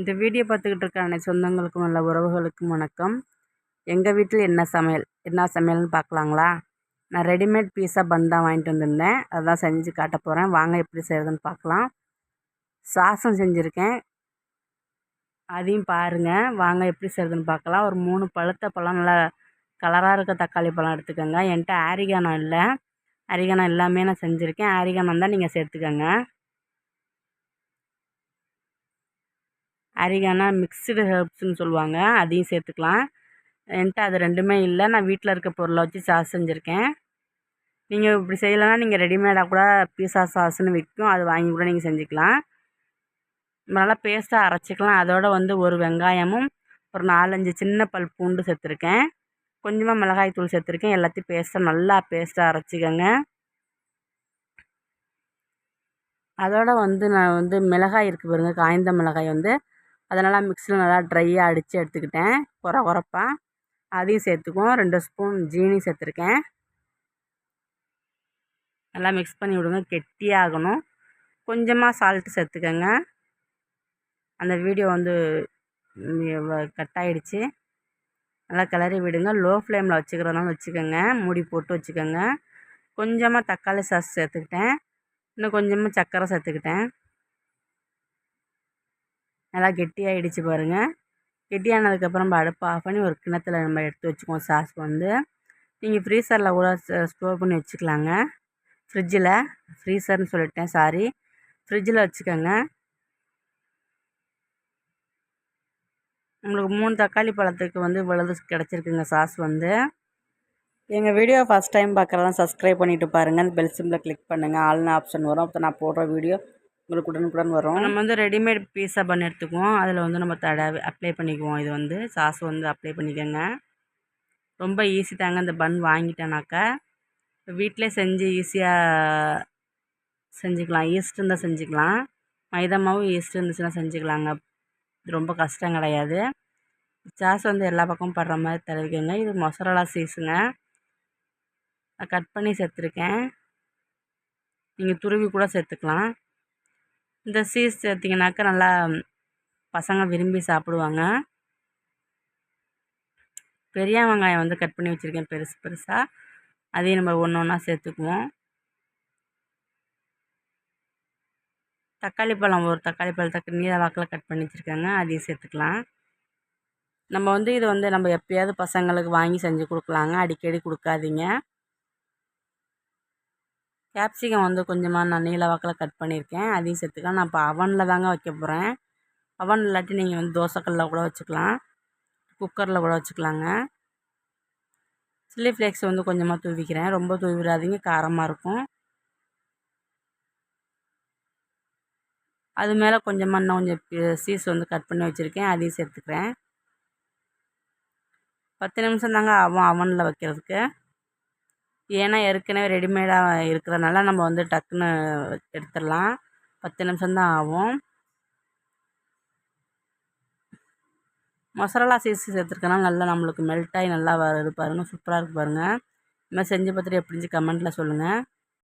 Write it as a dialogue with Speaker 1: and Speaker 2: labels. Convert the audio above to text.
Speaker 1: இந்த வீடியோ பார்த்துக்கிட்டு இருக்க அனைத்து சொந்தங்களுக்கும் நல்ல உறவுகளுக்கும் வணக்கம். எங்கள் வீட்டில் என்ன சமையல்? என்ன சமையல்னு பார்க்கலாங்களா? நான் ரெடிமேட் பீஸா பன் தான் வாங்கிட்டு வந்திருந்தேன். அதான் செஞ்சு காட்ட போகிறேன் வாங்க எப்படி செய்கிறதுன்னு பார்க்கலாம். சாசம் செஞ்சுருக்கேன். அதையும் பாருங்கள் வாங்க எப்படி செய்கிறதுன்னு பார்க்கலாம். ஒரு மூணு பழுத்த பழம் நல்லா கலராக இருக்க தக்காளி பழம் எடுத்துக்கோங்க. என்கிட்ட ஆரிகானம் இல்லை. ஆரிகானம் எல்லாமே நான் செஞ்சுருக்கேன். ஆரிகானம் தான் நீங்கள் சேர்த்துக்கோங்க. அரிகானா மிக்ஸ்டு ஹெர்ப்ஸ்னு சொல்லுவாங்க அதையும் சேர்த்துக்கலாம். என்கிட்ட அது ரெண்டுமே இல்லை. நான் வீட்டில் இருக்க பொருளை வச்சு சாஸ் செஞ்சுருக்கேன். நீங்கள் இப்படி செய்யலைன்னா நீங்கள் ரெடிமேடாக கூட பீஸா சாஸ்னு விற்கும் அது வாங்கி கூட நீங்கள் செஞ்சுக்கலாம். நல்லா பேஸ்ட்டாக அரைச்சிக்கலாம். அதோட வந்து ஒரு வெங்காயமும் ஒரு நாலஞ்சு சின்ன பல் பூண்டு சேர்த்துருக்கேன். கொஞ்சமாக மிளகாய் தூள் சேர்த்துருக்கேன். எல்லாத்தையும் பேஸ்ட்டாக நல்லா பேஸ்ட்டாக அரைச்சிக்கோங்க. அதோட வந்து நான் வந்து மிளகாய் இருக்குது பாருங்கள் காய்ந்த மிளகாய் வந்து அதனால் மிக்ஸியில் நல்லா ட்ரையாக அடித்து எடுத்துக்கிட்டேன். குற குறப்பாக அதையும் சேர்த்துக்குவோம். ரெண்டு ஸ்பூன் ஜீனி சேர்த்துருக்கேன். நல்லா மிக்ஸ் பண்ணி விடுங்க. கெட்டியாகணும் கொஞ்சமாக சால்ட்டு சேர்த்துக்கோங்க. அந்த வீடியோ வந்து கட் ஆகிடுச்சு நல்லா கிளறி விடுங்க. லோ ஃப்ளேமில் வச்சுக்கிறதுனால வச்சுக்கோங்க. மூடி போட்டு வச்சுக்கோங்க. கொஞ்சமாக தக்காளி சாஸ் சேர்த்துக்கிட்டேன். இன்னும் கொஞ்சமாக சர்க்கரை சேர்த்துக்கிட்டேன். நல்லா கெட்டியாகிடுச்சு பாருங்கள் கெட்டியானதுக்கப்புறம் நம்ம அடுப்பை ஆஃப் பண்ணி ஒரு கிணத்துல நம்ம எடுத்து வச்சுக்குவோம் சாஸ் வந்து. நீங்கள் ஃப்ரீசரில் கூட ஸ்டோர் பண்ணி வச்சுக்கலாங்க. ஃப்ரிட்ஜில் ஃப்ரீசர்னு சொல்லிட்டேன் சாரி ஃப்ரிட்ஜில் வச்சுக்கோங்க. உங்களுக்கு மூணு தக்காளி பழத்துக்கு வந்து இவ்வளவு கிடச்சிருக்குங்க சாஸ் வந்து. எங்கள் வீடியோ ஃபஸ்ட் டைம் பார்க்குறதான் சப்ஸ்கிரைப் பண்ணிவிட்டு பாருங்கள் அந்த பெல் சிம்பில் கிளிக் பண்ணுங்கள் ஆல்னு ஆப்ஷன் வரும். அப்போ நான் போடுற வீடியோ உங்களுக்கு உடனுக்குடன் வரும். நம்ம வந்து ரெடிமேட் பீஸா பண்ணி எடுத்துக்குவோம். அதில் வந்து நம்ம தடவை அப்ளை பண்ணிக்குவோம். இது வந்து சாஸ் வந்து அப்ளை பண்ணிக்கோங்க. ரொம்ப ஈஸி தாங்க இந்த பன் வாங்கிட்டேனாக்கா. வீட்டிலே செஞ்சு ஈஸியாக செஞ்சுக்கலாம். ஈஸ்ட் இருந்தால் செஞ்சுக்கலாம். மைதா மாவு ஈஸ்ட் இருந்துச்சுன்னா செஞ்சுக்கலாங்க. இது ரொம்ப கஷ்டம் கிடையாது. சாஸ் வந்து எல்லா பக்கமும் படுற மாதிரி தடவிக்கோங்க. இது மொசரலா சீஸுங்க கட் பண்ணி சேர்த்துருக்கேன். நீங்கள் துருவி கூட சேர்த்துக்கலாம். இந்த சீஸ் சேர்த்திங்கனாக்கா நல்லா பசங்க விரும்பி சாப்பிடுவாங்க. பெரிய வெங்காயம் வந்து கட் பண்ணி வச்சுருக்கேன் பெருசு பெருசாக அதையும் நம்ம ஒன்று ஒன்றா சேர்த்துக்குவோம். தக்காளி பழம் ஒரு தக்காளி பழத்தை நீல வாக்கில் கட் பண்ணி வச்சுருக்காங்க. அதையும் சேர்த்துக்கலாம். நம்ம வந்து இது வந்து நம்ம எப்போயாவது பசங்களுக்கு வாங்கி செஞ்சு கொடுக்கலாங்க. அடிக்கடி கொடுக்காதீங்க. கேப்சிகம் வந்து கொஞ்சமாக நான் நீல வாக்கில் கட் பண்ணியிருக்கேன் அதையும் சேர்த்துக்கலாம். நான் இப்போ அவனில் தாங்க வைக்க போகிறேன் அவன் இல்லாட்டி நீங்கள் வந்து தோசைக்கல்லில் கூட வச்சுக்கலாம். குக்கரில் கூட வச்சுக்கலாங்க. சில்லி ஃப்ளேக்ஸ் வந்து கொஞ்சமாக தூவிக்கிறேன். ரொம்ப தூவிடாதீங்க. காரமாக இருக்கும். அது மேலே கொஞ்சமாக இன்னும் கொஞ்சம் சீஸ் வந்து கட் பண்ணி வச்சுருக்கேன். அதையும் சேர்த்துக்கிறேன். பத்து நிமிஷம் தாங்க ஆகும் அவனில் வைக்கிறதுக்கு. ஏன்னா ஏற்கனவே ரெடிமேடாக இருக்கிறனால நம்ம வந்து டக்குன்னு எடுத்துடலாம். பத்து நிமிஷம்தான் ஆகும். மசாலா சீஸ் சேர்த்துருக்கனால நல்லா நம்மளுக்கு மெல்ட் ஆகி நல்லா வருது பாருங்கள் சூப்பராக இருக்குது பாருங்கள் இது மாதிரி செஞ்சு பார்த்துட்டு எப்படி இருந்துச்சு கமெண்ட்டில் சொல்லுங்கள்